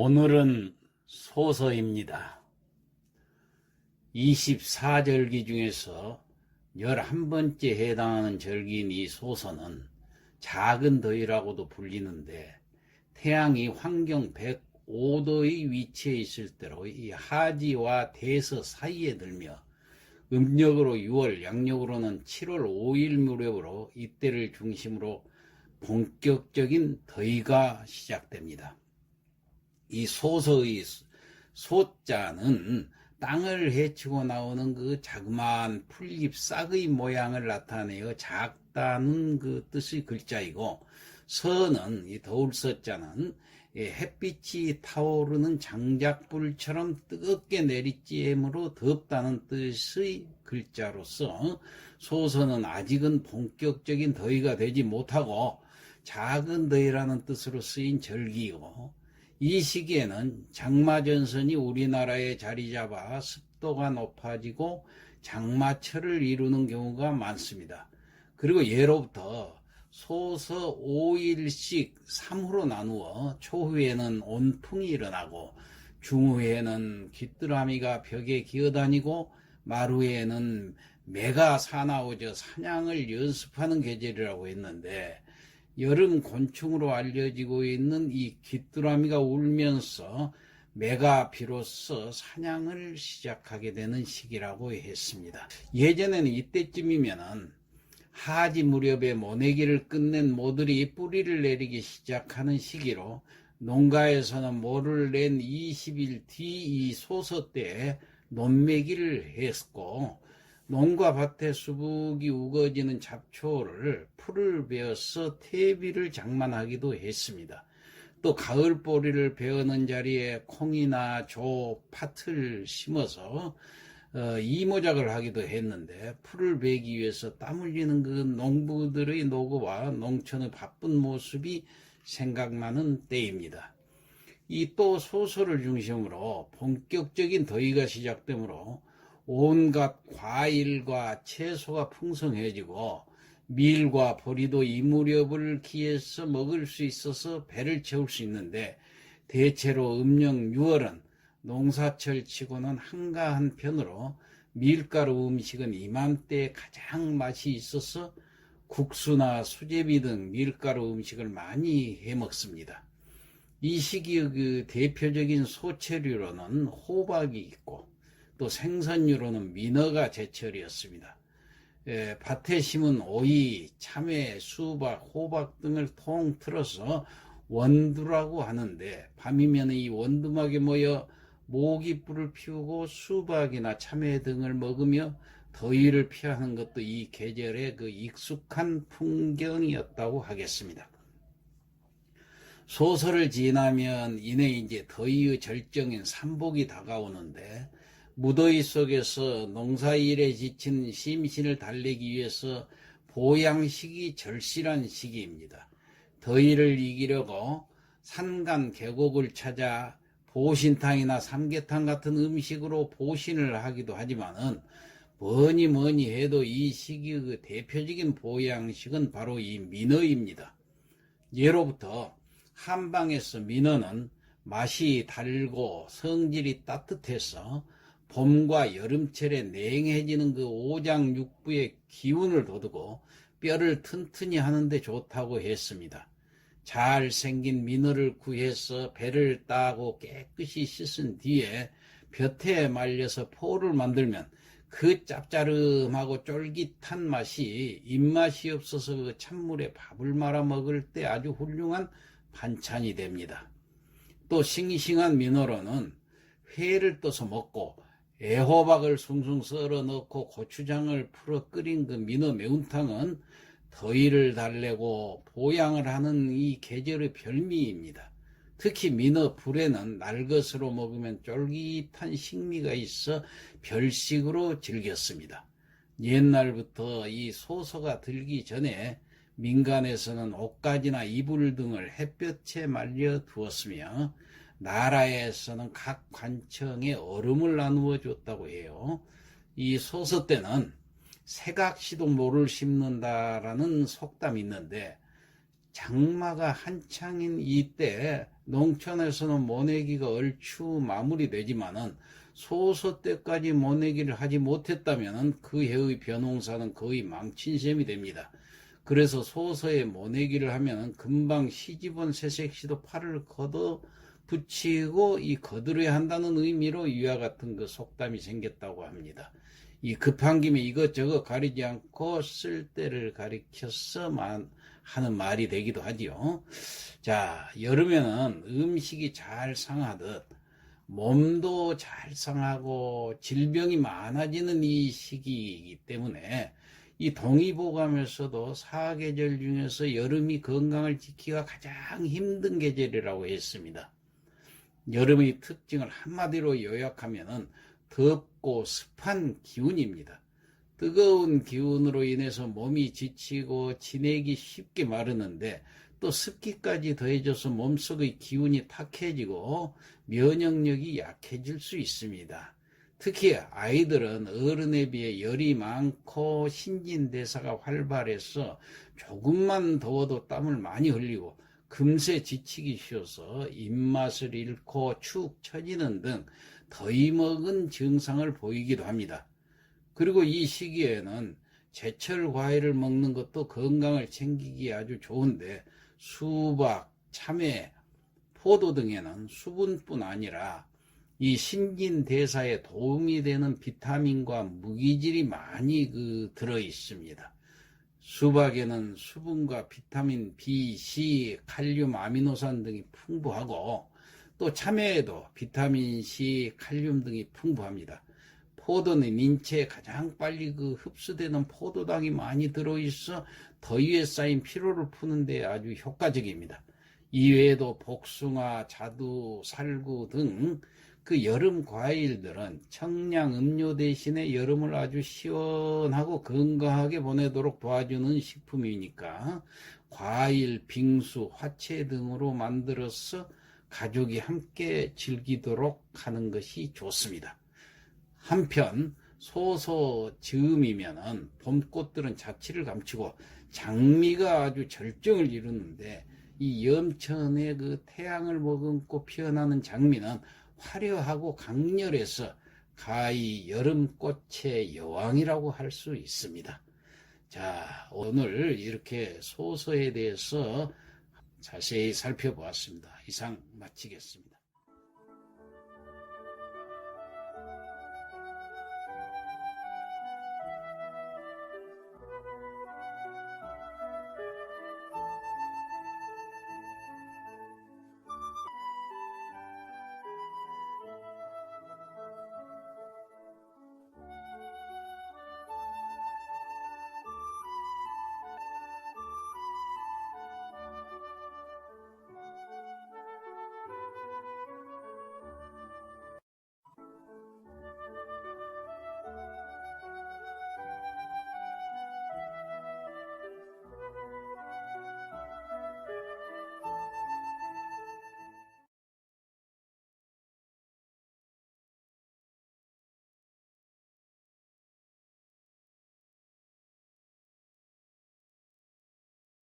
오늘은 소서입니다. 24절기 중에서 11번째 해당하는 절기인 이 소서는 작은 더위라고도 불리는데 태양이 환경 105도의 위치에 있을 때로 이 하지와 대서 사이에 들며 음력으로 6월, 양력으로는 7월 5일 무렵으로 이때를 중심으로 본격적인 더위가 시작됩니다. 이 소서의 소자는 땅을 헤치고 나오는 그 자그마한 풀잎 싹의 모양을 나타내어 작다는 그 뜻의 글자이고 서는 이 더울 서자는 햇빛이 타오르는 장작불처럼 뜨겁게 내리쬐므로 덥다는 뜻의 글자로서 소서는 아직은 본격적인 더위가 되지 못하고 작은 더위라는 뜻으로 쓰인 절기이고 이 시기에는 장마전선이 우리나라에 자리 잡아 습도가 높아지고 장마철을 이루는 경우가 많습니다. 그리고 예로부터 소서 5일씩 3후로 나누어 초후에는 온풍이 일어나고 중후에는 귀뚜라미가 벽에 기어다니고 마루에는 매가 사나워져 사냥을 연습하는 계절이라고 했는데 여름 곤충으로 알려지고 있는 이 귀뚜라미가 울면서 매가 비로소 사냥을 시작하게 되는 시기라고 했습니다. 예전에는 이때쯤이면은 하지 무렵에 모내기를 끝낸 모들이 뿌리를 내리기 시작하는 시기로 농가에서는 모를 낸 20일 뒤 이 소서 때에 논매기를 했고 농가 밭에 수북이 우거지는 잡초를 풀을 베어서 퇴비를 장만하기도 했습니다. 또 가을 보리를 베어는 자리에 콩이나 조, 팥을 심어서 어, 이모작을 하기도 했는데 풀을 베기 위해서 땀 흘리는 그 농부들의 노고와 농촌의 바쁜 모습이 생각나는 때입니다. 이 또 소설을 중심으로 본격적인 더위가 시작되므로 온갖 과일과 채소가 풍성해지고 밀과 보리도 이 무렵을 기해서 먹을 수 있어서 배를 채울 수 있는데 대체로 음력 6월은 농사철 치고는 한가한 편으로 밀가루 음식은 이맘때 가장 맛이 있어서 국수나 수제비 등 밀가루 음식을 많이 해 먹습니다. 이 시기의 그 대표적인 소채류로는 호박이 있고 또 생선류로는 민어가 제철이었습니다. 에, 밭에 심은 오이, 참외, 수박, 호박 등을 통틀어서 원두라고 하는데 밤이면 이 원두막에 모여 모기불을 피우고 수박이나 참외 등을 먹으며 더위를 피하는 것도 이 계절의 그 익숙한 풍경이었다고 하겠습니다. 소설을 지나면 이내 이제 더위의 절정인 삼복이 다가오는데 무더위 속에서 농사일에 지친 심신을 달래기 위해서 보양식이 절실한 시기입니다. 더위를 이기려고 산간 계곡을 찾아 보신탕이나 삼계탕 같은 음식으로 보신을 하기도 하지만은 뭐니 뭐니 해도 이 시기의 그 대표적인 보양식은 바로 이 민어입니다. 예로부터 한방에서 민어는 맛이 달고 성질이 따뜻해서 봄과 여름철에 냉해지는 그 오장육부의 기운을 돋우고 뼈를 튼튼히 하는데 좋다고 했습니다. 잘생긴 민어를 구해서 배를 따고 깨끗이 씻은 뒤에 볕에 말려서 포를 만들면 그 짭짜름하고 쫄깃한 맛이 입맛이 없어서 그 찬물에 밥을 말아 먹을 때 아주 훌륭한 반찬이 됩니다. 또 싱싱한 민어로는 회를 떠서 먹고 애호박을 숭숭 썰어 넣고 고추장을 풀어 끓인 그 민어 매운탕은 더위를 달래고 보양을 하는 이 계절의 별미입니다. 특히 민어 불에는 날것으로 먹으면 쫄깃한 식미가 있어 별식으로 즐겼습니다. 옛날부터 이 소서가 들기 전에 민간에서는 옷가지나 이불 등을 햇볕에 말려 두었으며 나라에서는 각 관청에 얼음을 나누어 줬다고 해요. 이 소서 때는 새각시도 모를 심는다라는 속담이 있는데 장마가 한창인 이때 농촌에서는 모내기가 얼추 마무리되지만은 소서 때까지 모내기를 하지 못했다면 그 해의 벼농사는 거의 망친 셈이 됩니다. 그래서 소서에 모내기를 하면 금방 시집온 새색시도 팔을 걷어 붙이고 이 거들어야 한다는 의미로 이와 같은 그 속담이 생겼다고 합니다. 이 급한 김에 이것저것 가리지 않고 쓸 때를 가리켜서 만- 하는 말이 되기도 하지요. 자, 여름에는 음식이 잘 상하듯 몸도 잘 상하고 질병이 많아지는 이 시기이기 때문에 이 동의보감에서도 사계절 중에서 여름이 건강을 지키기가 가장 힘든 계절이라고 했습니다. 여름의 특징을 한마디로 요약하면은 덥고 습한 기운입니다. 뜨거운 기운으로 인해서 몸이 지치고 지내기 쉽게 마르는데 또 습기까지 더해져서 몸속의 기운이 탁해지고 면역력이 약해질 수 있습니다. 특히 아이들은 어른에 비해 열이 많고 신진대사가 활발해서 조금만 더워도 땀을 많이 흘리고 금세 지치기 쉬워서 입맛을 잃고 축 처지는 등 더위 먹은 증상을 보이기도 합니다. 그리고 이 시기에는 제철 과일을 먹는 것도 건강을 챙기기에 아주 좋은데 수박, 참외, 포도 등에는 수분뿐 아니라 이 신진 대사에 도움이 되는 비타민과 무기질이 많이 그 들어 있습니다. 수박에는 수분과 비타민 B, C, 칼륨, 아미노산 등이 풍부하고 또 참외에도 비타민 C, 칼륨 등이 풍부합니다. 포도는 인체에 가장 빨리 그 흡수되는 포도당이 많이 들어있어 더위에 쌓인 피로를 푸는데 아주 효과적입니다. 이외에도 복숭아, 자두, 살구 등 그 여름 과일들은 청량 음료 대신에 여름을 아주 시원하고 건강하게 보내도록 도와주는 식품이니까 과일, 빙수, 화채 등으로 만들어서 가족이 함께 즐기도록 하는 것이 좋습니다. 한편 소소 즈음이면은 봄꽃들은 자취를 감추고 장미가 아주 절정을 이루는데 이 염천의 그 태양을 머금고 피어나는 장미는 화려하고 강렬해서 가히 여름꽃의 여왕이라고 할 수 있습니다. 자, 오늘 이렇게 소서에 대해서 자세히 살펴보았습니다. 이상 마치겠습니다.